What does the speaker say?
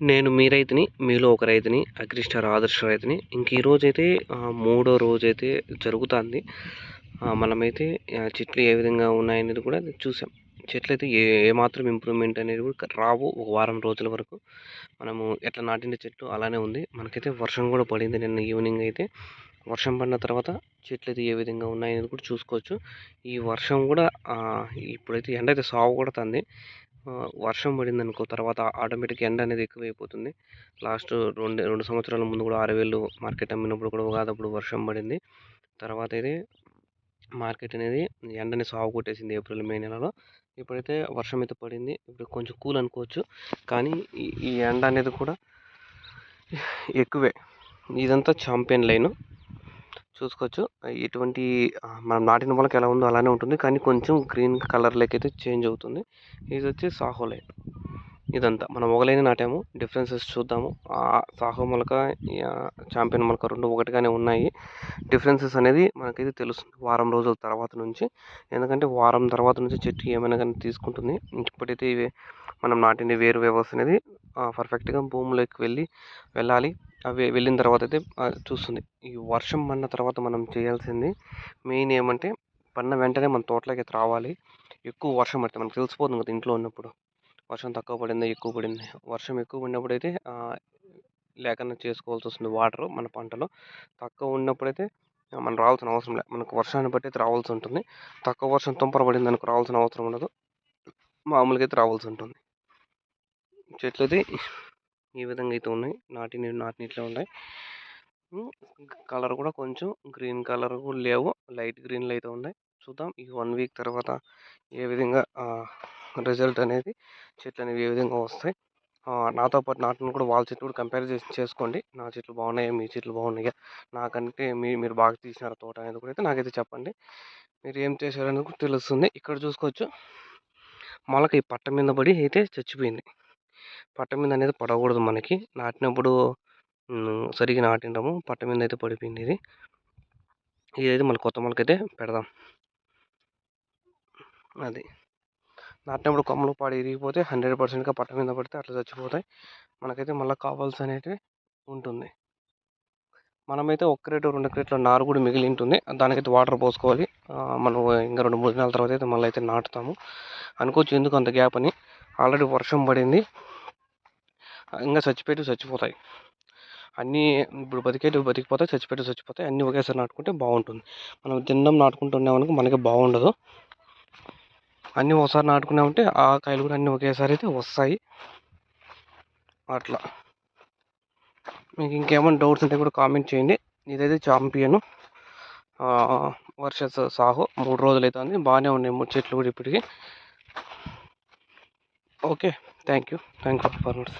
నేను మీ రైతుని మీలో ఒక రైతుని అగ్రిస్టార్ ఆదర్శ రైతుని. ఇంక ఈ రోజైతే మూడో రోజైతే జరుగుతుంది. మనమైతే చెట్లు ఏ విధంగా ఉన్నాయనేది కూడా చూసాం. చెట్లు అయితే ఏ ఏమాత్రం ఇంప్రూవ్మెంట్ అనేది కూడా రావు ఒక వారం రోజుల వరకు. మనము ఎట్లా నాటిన చెట్టు అలానే ఉంది. మనకైతే వర్షం కూడా పడింది నిన్న ఈవినింగ్ అయితే. వర్షం పడిన తర్వాత చెట్లు అయితే ఏ విధంగా ఉన్నాయనేది కూడా చూసుకోవచ్చు. ఈ వర్షం కూడా ఇప్పుడైతే ఎండ అయితే సాగు కొడుతుంది. వర్షం పడింది అనుకో తర్వాత ఆటోమేటిక్ ఎండ అనేది ఎక్కువైపోతుంది. లాస్ట్ రెండు రెండు సంవత్సరాల ముందు కూడా ఆరు వేలు మార్కెట్ అమ్మినప్పుడు కూడా ఉగాదప్పుడు వర్షం పడింది. తర్వాత అయితే మార్కెట్ అనేది ఎండని సాగు కొట్టేసింది ఏప్రిల్ మే నెలలో. ఇప్పుడైతే వర్షం అయితే పడింది. ఇప్పుడు కొంచెం కూల్ అనుకోవచ్చు. కానీ ఈ ఎండ అనేది కూడా ఎక్కువే. ఇదంతా ఛాంపియన్ లైను. చూసుకోవచ్చు. ఇటువంటి మనం నాటిన మొలక ఎలా ఉందో అలానే ఉంటుంది. కానీ కొంచెం గ్రీన్ కలర్లోకి అయితే చేంజ్ అవుతుంది. ఇది వచ్చి సాహో లైన్. ఇదంతా. మనం ఒకలైన నాటాము. డిఫరెన్సెస్ చూద్దాము. సాహో మొలక ఛాంపియన్ మొలక రెండు ఒకటిగానే ఉన్నాయి. డిఫరెన్సెస్ అనేది మనకైతే తెలుస్తుంది వారం రోజుల తర్వాత నుంచి. ఎందుకంటే వారం తర్వాత నుంచి చెట్టు ఏమైనా కానీ తీసుకుంటుంది. ఇప్పుడైతే ఇవి మనం నాటిన వేరు వ్యవస్థ అనేది పర్ఫెక్ట్గా భూమిలోకి వెళ్ళి వెళ్ళాలి. అవి వెళ్ళిన తర్వాత అయితే చూస్తుంది. ఈ వర్షం పడిన తర్వాత మనం చేయాల్సింది మెయిన్ ఏమంటే పడిన వెంటనే మన తోటలోకి అయితే రావాలి. ఎక్కువ వర్షం పడితే మనకు తెలిసిపోతుంది కదా ఇంట్లో ఉన్నప్పుడు. వర్షం తక్కువ పడింది ఎక్కువ పడింది? వర్షం ఎక్కువ పడినప్పుడు అయితే లేకుండా చేసుకోవాల్సి వస్తుంది వాటర్ మన పంటలో. తక్కువ ఉన్నప్పుడైతే మనం రావాల్సిన అవసరం లేదు మనకు వర్షాన్ని బట్టి అయితే రావాల్సి ఉంటుంది. తక్కువ వర్షం తుంపర పడింది దానికి రావాల్సిన అవసరం ఉండదు. మామూలుగా అయితే రావాల్సి ఉంటుంది. చెట్లు అయితే ఈ విధంగా అయితే ఉన్నాయి. నాటి నాటి ఉన్నాయి. కలర్ కూడా కొంచెం గ్రీన్ కలర్ కూడా లేవు. లైట్ గ్రీన్లో అయితే ఉన్నాయి. చూద్దాం ఈ వన్ వీక్ తర్వాత ఏ విధంగా రిజల్ట్ అనేది చెట్లు అనేవి ఏ విధంగా వస్తాయి. నాతో పాటు నాటిని కూడా వాళ్ళ చెట్లు కూడా కంపేర్ చేసి చేసుకోండి. నా చెట్లు బాగున్నాయా? మీ చెట్లు బాగున్నాయా? నాకంటే మీ మీరు బాగా తీసినారు తోట అనేది కూడా అయితే నాకైతే చెప్పండి. మీరు ఏం చేశారనేది కూడా తెలుస్తుంది. ఇక్కడ చూసుకోవచ్చు. మొలక ఈ పట్ట మీద పడి అయితే చచ్చిపోయింది. పట్ట మీద అనేది పడకూడదు మనకి. నాటినప్పుడు సరిగ్గా నాటిండము. పట్ట మీద అయితే పడిపోయింది ఇది. ఇదైతే మళ్ళీ కొత్త మొలకైతే పెడదాం. అది. నాటినప్పుడు కొమ్మలు పాడి ఇరిగిపోతే హండ్రెడ్ పర్సెంట్గా పట్ట మీద పడితే అట్లా చచ్చిపోతాయి. మనకైతే మళ్ళీ కావాల్సి అనేది ఉంటుంది. మనమైతే ఒక్క క్రేట్ రెండు క్రేట్ల నారు కూడా మిగిలి ఉంటుంది దానికైతే వాటర్ పోసుకోవాలి. మనం ఇంకా రెండు మూడు నెలల తర్వాత అయితే మళ్ళీ అయితే నాటుతాము. అనుకోవచ్చు ఎందుకు అంత గ్యాప్ అని. ఆల్రెడీ వర్షం పడింది. ఇంకా చచ్చిపోయి చచ్చిపోతాయి. అన్నీ ఇప్పుడు బతికేటివి బతికిపోతాయి చచ్చిపోయి చచ్చిపోతాయి. అన్నీ ఒకేసారి నాటుకుంటే బాగుంటుంది. మనం తినడం నాటుకుంటున్నామనుకో మనకి బాగుండదు. అన్నీ ఒకసారి నాటుకున్నామంటే ఆ కాయలు కూడా అన్నీ ఒకేసారి అయితే వస్తాయి. అట్లా. మీకు ఇంకేమైనా డౌట్స్ ఉంటే కూడా కామెంట్ చేయండి. ఇదైతే చాంపియన్. వర్షస్ సాహో మూడు రోజులు అవుతుంది బాగానే ఉన్నాయి మూడు చెట్లు కూడా ఇప్పటికి. Okay. Thank you thank you farmers